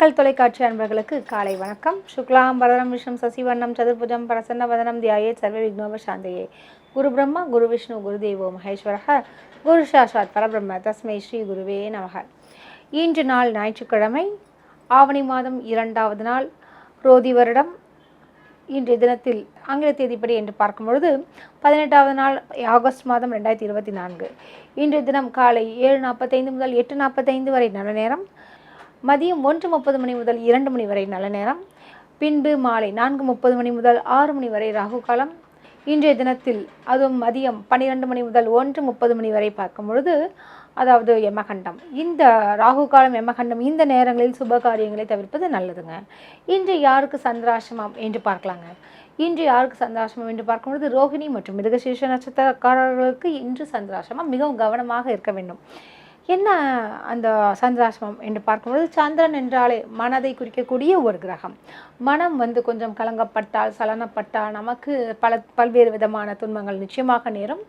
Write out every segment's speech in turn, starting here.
மக்கள் தொலைக்காட்சி அன்பர்களுக்கு காலை வணக்கம். சுக்லாம் பரதம் விஷ்ணு சசிவர்ணம் சதுர்புஜம் பிரசன்ன வதனம் தியாயே சர்வ விக்னோப சாந்தையே. குரு பிரம்மா குரு விஷ்ணு குரு தேவோ மகேஸ்வரக. குரு சாஸ்வாத் பரபிரம்ம. தஸ்மை ஸ்ரீ குருவே நமக. இன்று நாள் ஞாயிற்றுக்கிழமை ஆவணி மாதம் இரண்டாவது நாள் ரோதி வருடம். இன்றைய தினத்தில் ஆங்கில தேதிப்படி என்று பார்க்கும் பொழுது பதினெட்டாவது நாள் ஆகஸ்ட் மாதம் ரெண்டாயிரத்தி இருபத்தி நான்கு. இன்றைய தினம் காலை ஏழு நாற்பத்தைந்து முதல் எட்டு நாற்பத்தைந்து வரை நல்ல நேரம். மதியம் ஒன்று முப்பது மணி முதல் இரண்டு மணி வரை நல்ல நேரம். பின்பு மாலை நான்கு முப்பது மணி முதல் ஆறு மணி வரை ராகு காலம். இன்றைய தினத்தில் அதுவும் மதியம் பன்னிரெண்டு மணி முதல் ஒன்று முப்பது மணி வரை பார்க்கும் பொழுது அதாவது எமகண்டம் இந்த ராகு காலம் எமகண்டம் இந்த நேரங்களில் சுப காரியங்களை தவிர்ப்பது நல்லதுங்க. இன்று யாருக்கு சந்திராசிரமம் என்று பார்க்கலாங்க. இன்று யாருக்கு சந்திராசிரமம் என்று பார்க்கும்பொழுது ரோகிணி மற்றும் மிருகசீர்ஷ நட்சத்திரக்காரர்களுக்கு இன்று சந்திராசிரமம் மிகவும் கவனமாக இருக்க வேண்டும். என்ன அந்த சந்திராசிரமம் என்று பார்க்கும்பொழுது சந்திரன் என்றாலே மனதை குறிக்கக்கூடிய ஒரு கிரகம். மனம் வந்து கொஞ்சம் கலங்கப்பட்டால் சலனப்பட்டால் நமக்கு பல பல்வேறு விதமான துன்பங்கள் நிச்சயமாக நேரும்.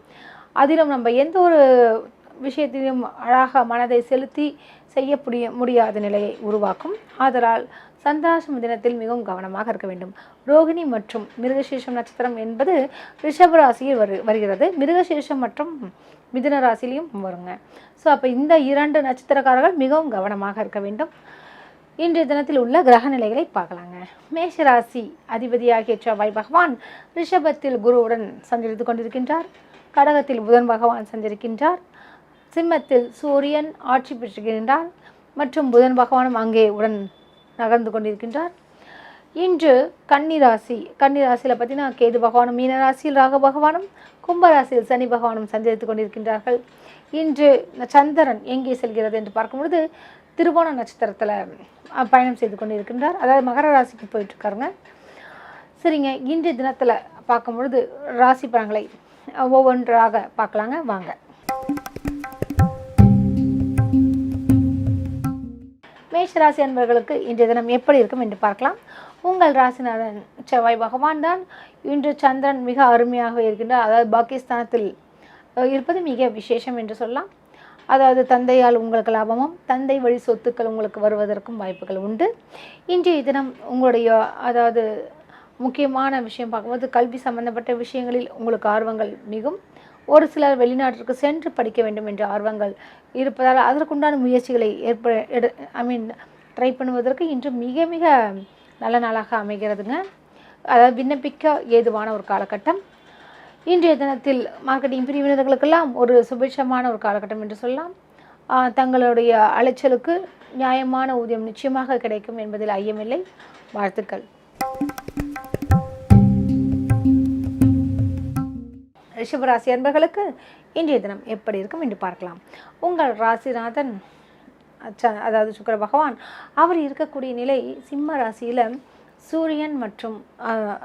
அதிலும் நம்ம எந்த ஒரு விஷயத்திலும் அழகாக மனதை செலுத்தி செய்ய முடிய முடியாத நிலையை உருவாக்கும். ஆதலால் சந்திராசிரம தினத்தில் மிகவும் கவனமாக இருக்க வேண்டும். ரோகிணி மற்றும் மிருகசீர்ஷம் நட்சத்திரம் என்பது ரிஷப ராசியில் வரு வருகிறது. மிருகசீர்ஷம் மற்றும் மிதுன ராசிலையும் வருங்க. ஸோ அப்போ இந்த இரண்டு நட்சத்திரக்காரர்கள் மிகவும் கவனமாக இருக்க வேண்டும். இன்றைய தினத்தில் உள்ள கிரக நிலைகளை பார்க்கலாங்க. மேஷராசி அதிபதியாகிய செவ்வாய் பகவான் ரிஷபத்தில் குருவுடன் சஞ்சரித்து கொண்டிருக்கின்றார். கடகத்தில் புதன் பகவான் சஞ்சரிக்கின்றார். சிம்மத்தில் சூரியன் ஆட்சி பெற்றிருக்கின்றார் மற்றும் புதன் பகவானும் அங்கே உடன் நகர்ந்து கொண்டிருக்கின்றார். இன்று கன்னிராசி கன்னிராசியில் பார்த்தீங்கன்னா கேது பகவானும் மீனராசியில் ராக பகவானும் கும்பராசியில் சனி பகவானும் சஞ்சரித்து கொண்டிருக்கின்றார்கள். இன்று சந்திரன் எங்கே செல்கிறது என்று பார்க்கும் பொழுது திருவோண நட்சத்திரத்தில் பயணம் செய்து கொண்டிருக்கின்றார். அதாவது மகர ராசிக்கு போயிட்டுருக்காருங்க சரிங்க இன்றைய தினத்தில் பார்க்கும் பொழுது ராசி பலன்களை ஒவ்வொன்றாக பார்க்கலாங்க. வாங்க. மேஷ ராசி அன்பர்களுக்கு இன்றைய தினம் எப்படி இருக்கும் என்று பார்க்கலாம். உங்கள் ராசிநாதன் செவ்வாய் பகவான் தான் இன்று சந்திரன் மிக அருமையாக இருக்கின்றார். அதாவது பாகிஸ்தானத்தில் இருப்பது மிக விசேஷம் என்று சொல்லலாம். அதாவது தந்தையால் உங்களுக்கு லாபமும் தந்தை வழி சொத்துக்கள் உங்களுக்கு வருவதற்கும் வாய்ப்புகள் உண்டு. இன்றைய தினம் உங்களுடைய அதாவது முக்கியமான விஷயம் பார்க்கும்போது கல்வி சம்பந்தப்பட்ட விஷயங்களில் உங்களுக்கு ஆர்வங்கள் மிகும். ஒரு சிலர் வெளிநாட்டிற்கு சென்று படிக்க வேண்டும் என்ற ஆர்வங்கள் இருப்பதால் அதற்குண்டான முயற்சிகளை ஏற்ப எடு ஐ மீன் ட்ரை பண்ணுவதற்கு இன்று மிக மிக நல்ல நாளாக அமைகிறதுங்க. அதாவது விண்ணப்பிக்க ஏதுவான ஒரு காலகட்டம். இன்றைய தினத்தில் மார்க்கெட்டிங் பிரிவினர்களுக்கெல்லாம் ஒரு சுபிட்சமான ஒரு காலகட்டம் என்று சொல்லலாம். தங்களுடைய அலைச்சலுக்கு நியாயமான ஊதியம் நிச்சயமாக கிடைக்கும் என்பதில் ஐயமில்லை. வாழ்த்துக்கள். ரிஷபராசி அன்பர்களுக்கு இன்றைய தினம் எப்படி இருக்கும் என்று பார்க்கலாம். உங்கள் ராசிநாதன் அதாவது சுக்கர பகவான் அவர் இருக்கக்கூடிய நிலை சிம்ம ராசியில் சூரியன் மற்றும்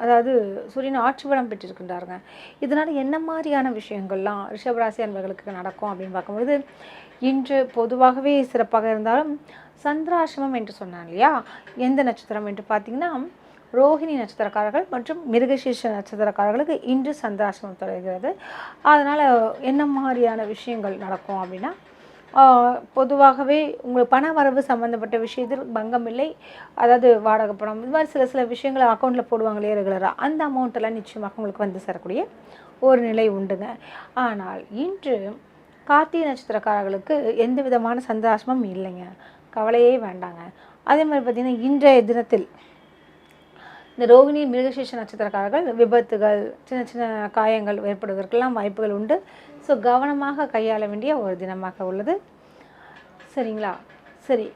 அதாவது சூரியன் ஆட்சி பலம் பெற்றிருக்கின்றாருங்க. இதனால் என்ன மாதிரியான விஷயங்கள்லாம் ரிஷபராசி அன்பர்களுக்கு நடக்கும் அப்படின்னு பார்க்கும்பொழுது இன்று பொதுவாகவே சிறப்பாக இருந்தாலும் சந்திராசிரமம் என்று சொன்னான் இல்லையா? எந்த நட்சத்திரம் என்று பார்த்தீங்கன்னா ரோஹிணி நட்சத்திரக்காரர்கள் மற்றும் மிருகசீர்ஷ நட்சத்திரக்காரர்களுக்கு இன்று சந்திராசிரமம் தொடர்கிறது அதனால் என்ன மாதிரியான விஷயங்கள் நடக்கும் அப்படின்னா பொதுவாகவே உங்களுக்கு பண வரவு சம்மந்தப்பட்ட விஷயத்தில் பங்கம் இல்லை. அதாவது வாடகை பணம் இது மாதிரி சில சில விஷயங்களை அக்கௌண்ட்டில் போடுவாங்களே ரெகுலராக அந்த அமௌண்ட்டெல்லாம் நிச்சயமாக உங்களுக்கு வந்து சேரக்கூடிய ஒரு நிலை உண்டுங்க. ஆனால் இன்று கார்த்திகை நட்சத்திரக்காரர்களுக்கு எந்த விதமான சந்திராசிரமம் இல்லைங்க. கவலையே வேண்டாங்க. அதே மாதிரி பார்த்திங்கன்னா இன்றைய தினத்தில் இந்த ரோகிணி மிருகசீஷ நட்சத்திரக்காரர்கள் விபத்துகள் சின்ன சின்ன காயங்கள் ஏற்படுவதற்கெல்லாம் வாய்ப்புகள் உண்டு. ஸோ கவனமாக கையாள வேண்டிய ஒரு தினமாக உள்ளது. சரிங்களா? சரி.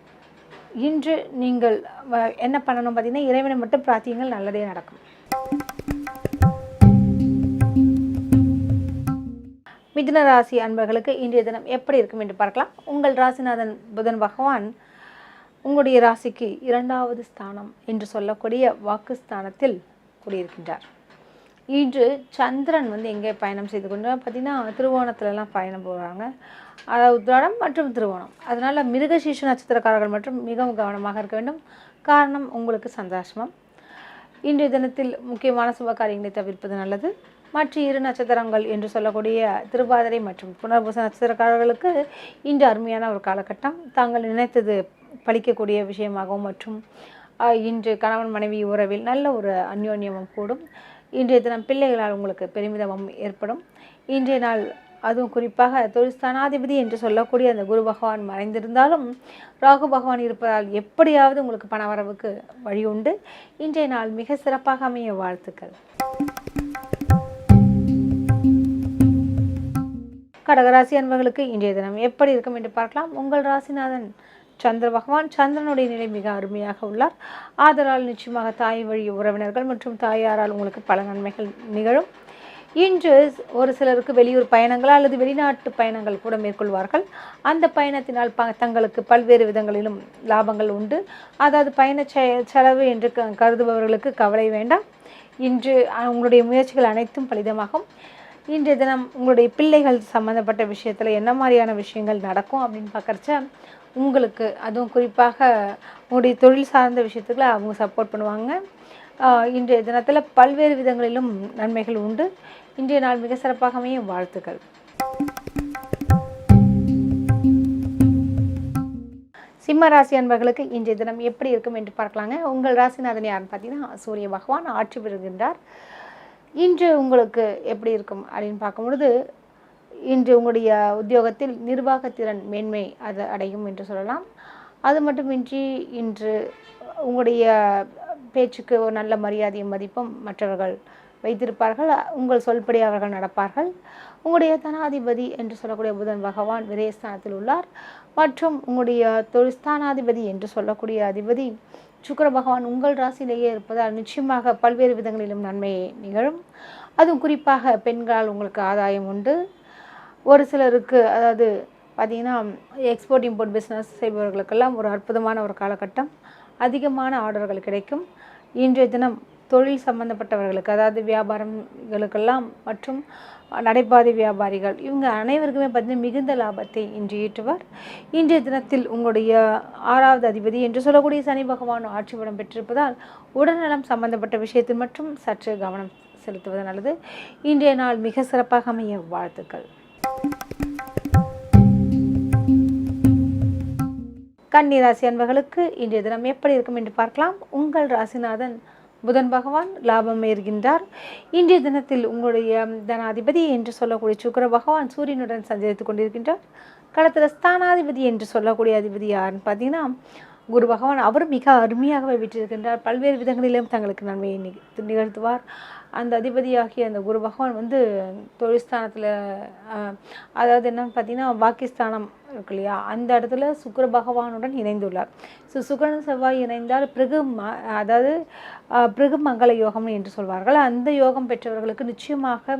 இன்று நீங்கள் என்ன பண்ணணும் பார்த்தீங்கன்னா இறைவனை மட்டும் பிரார்த்தியங்கள் நல்லதே நடக்கும். மிதுன ராசி அன்பர்களுக்கு இன்றைய தினம் எப்படி இருக்கும் என்று பார்க்கலாம். உங்கள் ராசிநாதன் புதன் பகவான் உங்களுடைய ராசிக்கு இரண்டாவது ஸ்தானம் என்று சொல்லக்கூடிய வாக்குஸ்தானத்தில் கூடியிருக்கின்றார். இன்று சந்திரன் வந்து எங்கே பயணம் செய்து கொண்டு பார்த்திங்கன்னா திருவோணத்துலலாம் பயணம் போகிறாங்க அதாவது உத்திராடம் மற்றும் திருவோணம். அதனால் மிருகசீஷ நட்சத்திரக்காரர்கள் மற்றும் மிகவும் கவனமாக இருக்க வேண்டும். காரணம் உங்களுக்கு சந்தோஷமம் இன்றைய தினத்தில் முக்கியமான சுப காரியங்களை தவிர்ப்பது நல்லது. மற்ற இரு நட்சத்திரங்கள் என்று சொல்லக்கூடிய திருவாதிரை மற்றும் புனர்பூச நட்சத்திரக்காரர்களுக்கு இன்று அருமையான ஒரு காலகட்டம். தாங்கள் நினைத்தது பலிக்கக்கூடிய விஷயமாகவும் மற்றும் இன்று கணவன் மனைவி உறவில் நல்ல ஒரு அந்யோன்யமும் கூடும். இன்றைய தினம் பிள்ளைகளால் உங்களுக்கு பெருமிதமும் ஏற்படும். இன்றைய நாள் அதுவும் குறிப்பாக தொழில்ஸ்தானாதிபதி என்று சொல்லக்கூடிய அந்த குரு பகவான் மறைந்திருந்தாலும் ராகு பகவான் இருப்பதால் எப்படியாவது உங்களுக்கு பணவரவுக்கு வழி உண்டு. இன்றைய நாள் மிக சிறப்பாக அமைய வாழ்த்துக்கள். கடகராசி அன்பர்களுக்கு இன்றைய தினம் எப்படி இருக்கும் என்று பார்க்கலாம். உங்கள் ராசிநாதன் சந்திர பகவான் சந்திரனுடைய நிலை மிக அருமையாக உள்ளார். ஆதலால் நிச்சயமாக தாய் வழி உறவினர்கள் மற்றும் தாயாரால் உங்களுக்கு பல நன்மைகள் நிகழும். இன்று ஒரு சிலருக்கு வெளியூர் பயணங்கள் அல்லது வெளிநாட்டு பயணங்கள் கூட மேற்கொள்வார்கள். அந்த பயணத்தினால் ப தங்களுக்கு பல்வேறு விதங்களிலும் லாபங்கள் உண்டு. அதாவது பயண செலவு என்று க- கருதுபவர்களுக்கு கவலை வேண்டாம். இன்று உங்களுடைய முயற்சிகள் அனைத்தும் பலிதமாகும். இன்றைய தினம் உங்களுடைய பிள்ளைகள் சம்மந்தப்பட்ட விஷயத்தில் என்ன மாதிரியான விஷயங்கள் நடக்கும் அப்படின்னு பார்க்குறச்ச உங்களுக்கு அதுவும் குறிப்பாக உங்களுடைய தொழில் சார்ந்த விஷயத்துக்குள்ள அவங்க சப்போர்ட் பண்ணுவாங்க. இன்றைய தினத்தில் பல்வேறு விதங்களிலும் நன்மைகள் உண்டு. இன்றைய நாள் மிக சிறப்பாக அமையும். வாழ்த்துக்கள். சிம்ம ராசி அன்பர்களுக்கு இன்றைய தினம் எப்படி இருக்கும் என்று பார்க்கலாங்க. உங்கள் ராசிநாதன் யாருன்னு பார்த்தீங்கன்னா சூரிய பகவான் ஆட்சி பெறுகின்றார். இன்று உங்களுக்கு எப்படி இருக்கும் அப்படின்னு பார்க்கும்பொழுது இன்று உங்களுடைய உத்தியோகத்தில் நிர்வாகத்திறன் மேன்மை அது அடையும் என்று சொல்லலாம். அது மட்டுமின்றி இன்று உங்களுடைய பேச்சுக்கு ஒரு நல்ல மரியாதையும் மதிப்பும் மற்றவர்கள் வைத்திருப்பார்கள். உங்கள் சொல்படி அவர்கள் நடப்பார்கள். உங்களுடைய தனாதிபதி என்று சொல்லக்கூடிய புதன் பகவான் விரயஸ்தானத்தில் உள்ளார். மற்றும் உங்களுடைய தொழில்ஸ்தானாதிபதி என்று சொல்லக்கூடிய அதிபதி சுக்கர பகவான் உங்கள் ராசியிலேயே இருப்பதால் நிச்சயமாக பல்வேறு விதங்களிலும் நன்மையை நிகழும். அதுவும் குறிப்பாக பெண்களால் உங்களுக்கு ஆதாயம் உண்டு. ஒரு சிலருக்கு அதாவது பார்த்திங்கன்னா எக்ஸ்போர்ட் இம்போர்ட் பிஸ்னஸ் செய்பவர்களுக்கெல்லாம் ஒரு அற்புதமான ஒரு காலகட்டம். அதிகமான ஆர்டர்கள் கிடைக்கும். இன்றைய தினம் தொழில் சம்பந்தப்பட்டவர்களுக்கு அதாவது வியாபாரங்களுக்கெல்லாம் மற்றும் நடைபாதை வியாபாரிகள் இவங்க அனைவருக்குமே பார்த்தீங்கன்னா மிகுந்த லாபத்தை இன்று ஈட்டுவார். இன்றைய தினத்தில் உங்களுடைய ஆறாவது அதிபதி என்று சொல்லக்கூடிய சனி பகவான் ஆட்சி பெற்றிருப்பதால் உடல்நலம் சம்பந்தப்பட்ட விஷயத்தில் மட்டும் சற்று கவனம் செலுத்துவது நல்லது. இன்றைய நாள் மிக சிறப்பாக அமைய வாழ்த்துக்கள். கன்னி ராசி அன்பர்களுக்கு இன்றைய தினம் எப்படி இருக்கும் என்று பார்க்கலாம். உங்கள் ராசிநாதன் புதன் பகவான் லாபம் ஏறுகின்றார். இன்றைய தினத்தில் உங்களுடைய தனாதிபதி என்று சொல்லக்கூடிய சுக்கிர பகவான் சூரியனுடன் சஞ்சரித்துக் கொண்டிருக்கின்றார். களத்தில் ஸ்தானாதிபதி என்று சொல்லக்கூடிய அதிபதி யாருன்னு பார்த்தீங்கன்னா குரு பகவான் அவர் மிக அருமையாகவே விட்டிருக்கின்றார். பல்வேறு விதங்களிலும் தங்களுக்கு நன்மையை நிகழ்த்துவார். அந்த அதிபதியாகிய அந்த குரு பகவான் வந்து தொழில்ஸ்தானத்தில் அதாவது என்னன்னு பார்த்தீங்கன்னா பாகிஸ்தானம் இருக்கு இல்லையா? அந்த இடத்துல சுக்கர பகவானுடன் இணைந்துள்ளார். ஸோ சுக்கரன் செவ்வாய் இணைந்தால் பிருகு ம அதாவது ஆஹ், பிருகு மங்கள யோகம் என்று சொல்வார்கள். அந்த யோகம் பெற்றவர்களுக்கு நிச்சயமாக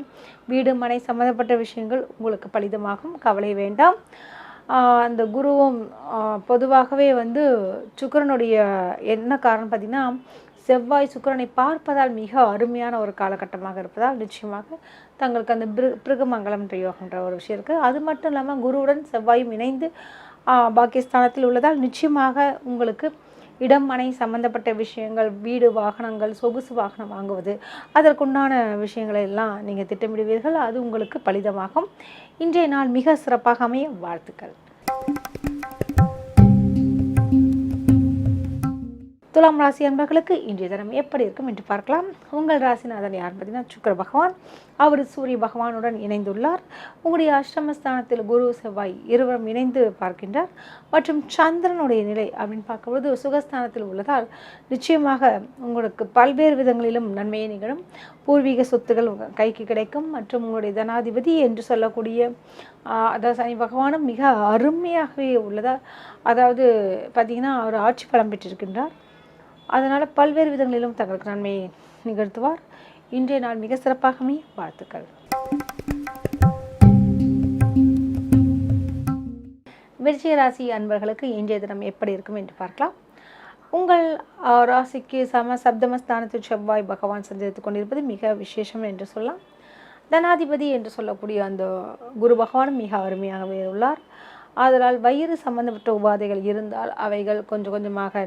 வீடு மனை சம்மந்தப்பட்ட விஷயங்கள் உங்களுக்கு பலிதமாகும். கவலை வேண்டாம். அந்த குருவும் பொதுவாகவே வந்து சுக்கிரனுடைய என்ன காரணம் பார்த்தீங்கன்னா செவ்வாய் சுக்கிரனை பார்ப்பதால் மிக அருமையான ஒரு காலகட்டமாக இருப்பதால் நிச்சயமாக தங்களுக்கு அந்த பிரு பிருகமங்கலம் என்ற ஒரு விஷயம் இருக்குது அது மட்டும் இல்லாமல் குருவுடன் செவ்வாயும் இணைந்து பாகிஸ்தானத்தில் உள்ளதால் நிச்சயமாக உங்களுக்கு இடம் மனை சம்பந்தப்பட்ட விஷயங்கள் வீடு வாகனங்கள் சொகுசு வாகனம் வாங்குவது அதற்குண்டான விஷயங்களை எல்லாம் நீங்கள் திட்டமிடுவீர்கள். அது உங்களுக்கு பலிதமாகும். இன்றைய நாள் மிக சிறப்பாக அமைய வாழ்த்துக்கள். துலாம் ராசி அன்பர்களுக்கு இன்றைய தினம் எப்படி இருக்கும் என்று பார்க்கலாம். உங்கள் ராசிநாதன் யார் பார்த்தீங்கன்னா சுக்கர பகவான். அவர் சூரிய பகவானுடன் இணைந்துள்ளார். உங்களுடைய அஷ்டமஸ்தானத்தில் குரு செவ்வாய் இருவரும் இணைந்து பார்க்கின்றார். மற்றும் சந்திரனுடைய நிலை அப்படின்னு பார்க்கும்போது சுகஸ்தானத்தில் உள்ளதால் நிச்சயமாக உங்களுக்கு பல்வேறு விதங்களிலும் நன்மையை நிகழும். பூர்வீக சொத்துகள் உங்க கைக்கு கிடைக்கும். மற்றும் உங்களுடைய தனாதிபதி என்று சொல்லக்கூடிய அதாவது சனி பகவானும் மிக அருமையாகவே உள்ளதா அதாவது பார்த்தீங்கன்னா அவர் ஆட்சி பலம் பெற்றிருக்கின்றார். அதனால் பல்வேறு விதங்களிலும் தங்களுக்கு நன்மையை நிகழ்த்துவார். இன்றைய நாள் மிக சிறப்பாகவே வாழ்த்துக்கள். விருச்சிக ராசி அன்பர்களுக்கு இன்றைய தினம் எப்படி இருக்கும் என்று பார்க்கலாம். உங்கள் ராசிக்கு சம சப்தமஸ்தானத்தில் செவ்வாய் பகவான் சந்தித்துக் கொண்டிருப்பது மிக விசேஷம் என்று சொல்லலாம். தனாதிபதி என்று சொல்லக்கூடிய அந்த குரு பகவானும் மிக அருமையாகவே உள்ளார். ஆதலால் வயிறு சம்பந்தப்பட்ட உபாதைகள் இருந்தால் அவைகள் கொஞ்சம் கொஞ்சமாக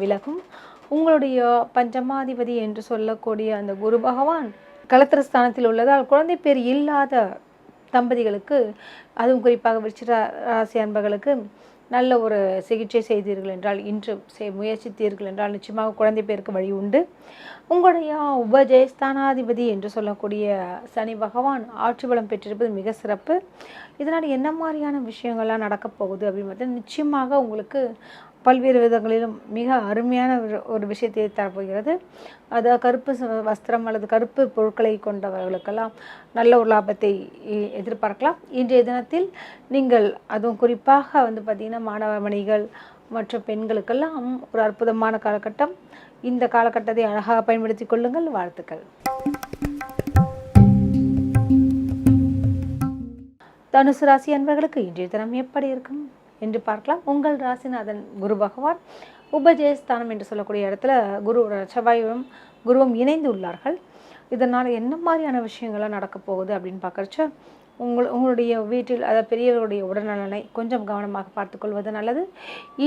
விலகும். உங்களுடைய பஞ்சமாதிபதி என்று சொல்லக்கூடிய அந்த குரு பகவான் கலத்திரஸ்தானத்தில் உள்ளதால் குழந்தை பேர் இல்லாத தம்பதிகளுக்கு அதுவும் குறிப்பாக விருச்சிக ராசி அன்பர்களுக்கு நல்ல ஒரு சிகிச்சை செய்தீர்கள் என்றால் இன்று செய் முயற்சித்தீர்கள் என்றால் நிச்சயமாக குழந்தை பேருக்கு வழி உண்டு. உங்களுடைய உபஜெயஸ்தானாதிபதி என்று சொல்லக்கூடிய சனி பகவான் ஆட்சி பலம் பெற்றிருப்பது மிக சிறப்பு. இதனால் என்ன மாதிரியான விஷயங்கள்லாம் நடக்கப் போகுது அப்படின்னு பார்த்தா நிச்சயமாக உங்களுக்கு பல்வேறு விதங்களிலும் மிக அருமையான ஒரு ஒரு விஷயத்தை தரப்போகிறது. அது கருப்பு ச- வஸ்திரம் அல்லது கருப்பு பொருட்களை கொண்டவர்களுக்கெல்லாம் நல்ல ஒரு லாபத்தை எதிர்பார்க்கலாம். இன்றைய தினத்தில் நீங்கள் அதுவும் குறிப்பாக வந்து பார்த்திங்கன்னா மாணவ மணிகள் மற்றும் பெண்களுக்கெல்லாம் ஒரு அற்புதமான காலகட்டம். இந்த காலகட்டத்தை அழகாக பயன்படுத்தி கொள்ளுங்கள். வாழ்த்துக்கள். தனுசு ராசி அன்பர்களுக்கு இன்றைய தினம் எப்படி இருக்கும்? என்று பார்க்கலாம். உங்கள் ராசிநாதன் குரு பகவான் உபஜெயஸ்தானம் என்று சொல்லக்கூடிய இடத்துல குரு செவ்வாயும் குருவும் இணைந்து உள்ளார்கள். இதனால் என்ன மாதிரியான விஷயங்கள்லாம் நடக்க போகுது அப்படின்னு பார்க்குறச்ச உங்கள் உங்களுடைய வீட்டில் அதாவது பெரியவர்களுடைய உடல்நலனை கொஞ்சம் கவனமாக பார்த்துக்கொள்வது நல்லது.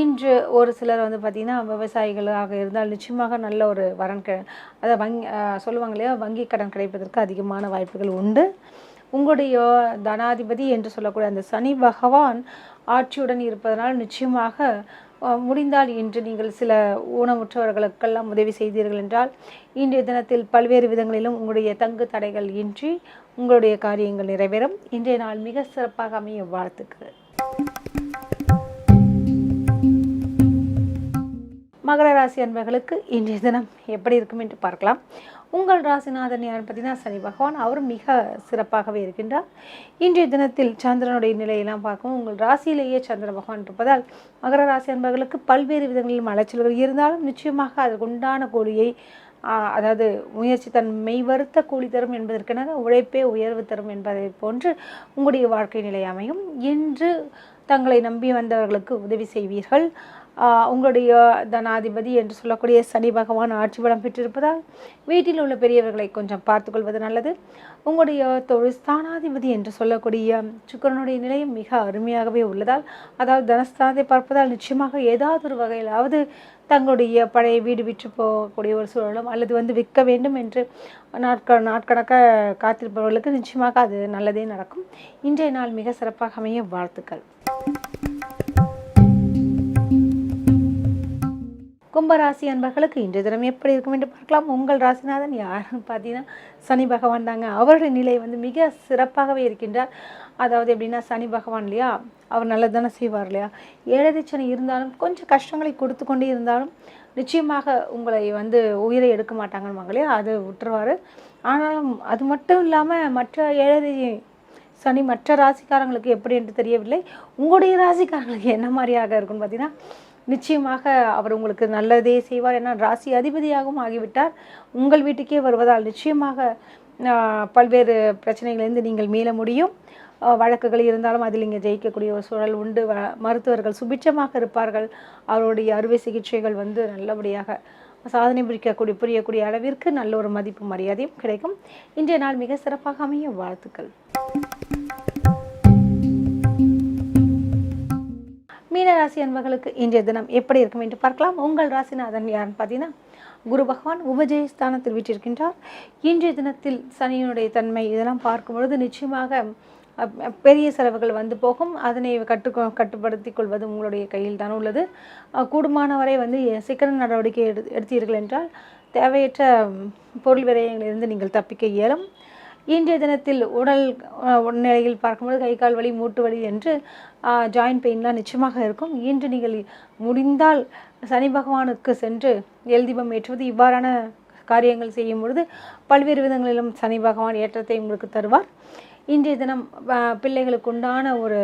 இன்று ஒரு சிலர் வந்து பார்த்திங்கன்னா விவசாயிகளாக இருந்தால் நிச்சயமாக நல்ல ஒரு வரன் க அதை வங்கி சொல்லுவாங்க இல்லையா வங்கி கடன் கிடைப்பதற்கு அதிகமான வாய்ப்புகள் உண்டு. உங்களுடைய தனாதிபதி என்று சொல்லக்கூடிய அந்த சனி பகவான் ஆட்சியுடன் இருப்பதனால் நிச்சயமாக முடிந்தால் இன்று நீங்கள் சில ஊனமுற்றவர்களுக்கெல்லாம் உதவி செய்தீர்கள் என்றால் இன்றைய தினத்தில் பல்வேறு விதங்களிலும் உங்களுடைய தங்கு தடைகள் இன்றி உங்களுடைய காரியங்கள் நிறைவேறும். இன்றைய நாள் மிக சிறப்பாக அமைய வாழ்த்துக்கள். மகர ராசி அன்பர்களுக்கு இன்றைய தினம் எப்படி இருக்கும் என்று பார்க்கலாம். உங்கள் ராசிநாதன் யார் பார்த்தீங்கன்னா சனி பகவான் அவர் மிக சிறப்பாகவே இருக்கின்றார். இன்றைய தினத்தில் சந்திரனுடைய நிலையெல்லாம் பார்க்கும் உங்கள் ராசியிலேயே சந்திர பகவான் இருப்பதால் மகர ராசி அன்பர்களுக்கு பல்வேறு விதங்களில் அலைச்சல்கள் இருந்தாலும் நிச்சயமாக அதற்கு உண்டான கூலியை அதாவது முயற்சி தன் மெய் வருத்த கூலி தரும் என்பதற்கென உழைப்பே உயர்வு தரும் என்பதை போன்று உங்களுடைய வாழ்க்கை நிலை அமையும். இன்று தங்களை நம்பி வந்தவர்களுக்கு உதவி செய்வீர்கள். உங்களுடைய தனாதிபதி என்று சொல்லக்கூடிய சனி பகவான் ஆட்சி பலம் பெற்றிருப்பதால் வீட்டில் உள்ள பெரியவர்களை கொஞ்சம் பார்த்துக்கொள்வது நல்லது. உங்களுடைய தொழில் ஸ்தானாதிபதி என்று சொல்லக்கூடிய சுக்கிரனுடைய நிலையம் மிக அருமையாகவே உள்ளதால் அதாவது தனஸ்தானத்தை பார்ப்பதால் நிச்சயமாக ஏதாவது ஒரு வகையிலாவது தங்களுடைய பழைய வீடு விற்று போகக்கூடிய ஒரு சூழலும் அல்லது வந்து விற்க வேண்டும் என்று நாட்க நாட்கணக்க காத்திருப்பவர்களுக்கு நிச்சயமாக அது நல்லதே நடக்கும். இன்றைய நாள் மிக சிறப்பாக அமைய வாழ்த்துக்கள். கும்பராசி அன்பர்களுக்கு இன்றைய தினம் எப்படி இருக்கும் என்று பார்க்கலாம். உங்கள் ராசிநாதன் யாருன்னு பார்த்தீங்கன்னா சனி பகவான் தாங்க. அவருடைய நிலை வந்து மிக சிறப்பாகவே இருக்கின்றார். அதாவது எப்படின்னா சனி பகவான் இல்லையா? அவர் நல்லது தானே செய்வார் இல்லையா? ஏழரை சனி இருந்தாலும் கொஞ்சம் கஷ்டங்களை கொடுத்து கொண்டே இருந்தாலும் நிச்சயமாக உங்களை வந்து உயிரை எடுக்க மாட்டாங்கன்னு இல்லையா? அது விட்டுருவார் ஆனாலும் அது மட்டும் இல்லாமல் மற்ற ஏழரை சனி மற்ற ராசிக்காரங்களுக்கு எப்படி என்று தெரியவில்லை. உங்களுடைய ராசிக்காரங்களுக்கு என்ன மாதிரியாக இருக்குன்னு பார்த்தீங்கன்னா நிச்சயமாக அவர் உங்களுக்கு நல்லதே செய்வார் ஏன்னா ராசி அதிபதியாகவும் ஆகிவிட்டார். உங்கள் வீட்டுக்கே வருவதால் நிச்சயமாக பல்வேறு பிரச்சனைகளிலிருந்து நீங்கள் மீள முடியும். வழக்குகள் இருந்தாலும் அதில் இங்கே ஜெயிக்கக்கூடிய ஒரு சூழல் உண்டு. வ- மருத்துவர்கள் சுபிட்சமாக இருப்பார்கள். அவருடைய அறுவை சிகிச்சைகள் வந்து நல்லபடியாக சாதனை புரிக்கக்கூடிய புரியக்கூடிய அளவிற்கு நல்ல ஒரு மதிப்பு மரியாதையும் கிடைக்கும். இன்றைய நாள் மிக சிறப்பாக அமைய வாழ்த்துக்கள். மீனராசி அன்பர்களுக்கு இன்றைய தினம் எப்படி இருக்கும் என்று பார்க்கலாம். உங்கள் ராசிநாதன் யாருன்னு பார்த்தீங்கன்னா குரு பகவான் உபஜயஸ்தானத்தில் வீற்றிருக்கின்றார். இன்றைய தினத்தில் சனியினுடைய தன்மை இதெல்லாம் பார்க்கும் பொழுது நிச்சயமாக பெரிய செலவுகள் வந்து போகும். அதனை கட்டு கட்டுப்படுத்தி கொள்வது உங்களுடைய கையில் தான் உள்ளது கூடுமானவரை வந்து சிக்கன நடவடிக்கை எடு எடுத்தீர்கள் என்றால் தேவையற்ற பொருள் விரயங்களிலிருந்து நீங்கள் தப்பிக்க இயலும். இன்றைய தினத்தில் உடல் நிலையில் பார்க்கும்போது கை கால் வலி மூட்டு வலி என்று ஜாயின்ட் பெயின்லாம் நிச்சயமாக இருக்கும். இன்று நீங்கள் முடிந்தால் சனி பகவானுக்கு சென்று எல் தீபம் ஏற்றுவது இவ்வாறான காரியங்கள் செய்யும் பொழுது பல்வேறு விதங்களிலும் சனி பகவான் ஏற்றத்தை உங்களுக்கு தருவார். இன்றைய தினம் பிள்ளைகளுக்கு உண்டான ஒரு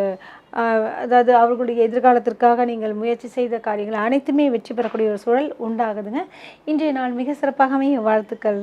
அதாவது அவர்களுடைய எதிர்காலத்திற்காக நீங்கள் முயற்சி செய்த காரியங்கள் அனைத்துமே வெற்றி பெறக்கூடிய ஒரு சூழல் உண்டாகுதுங்க. இன்றைய நாள் மிக சிறப்பாகவே வாழ்த்துக்கள்.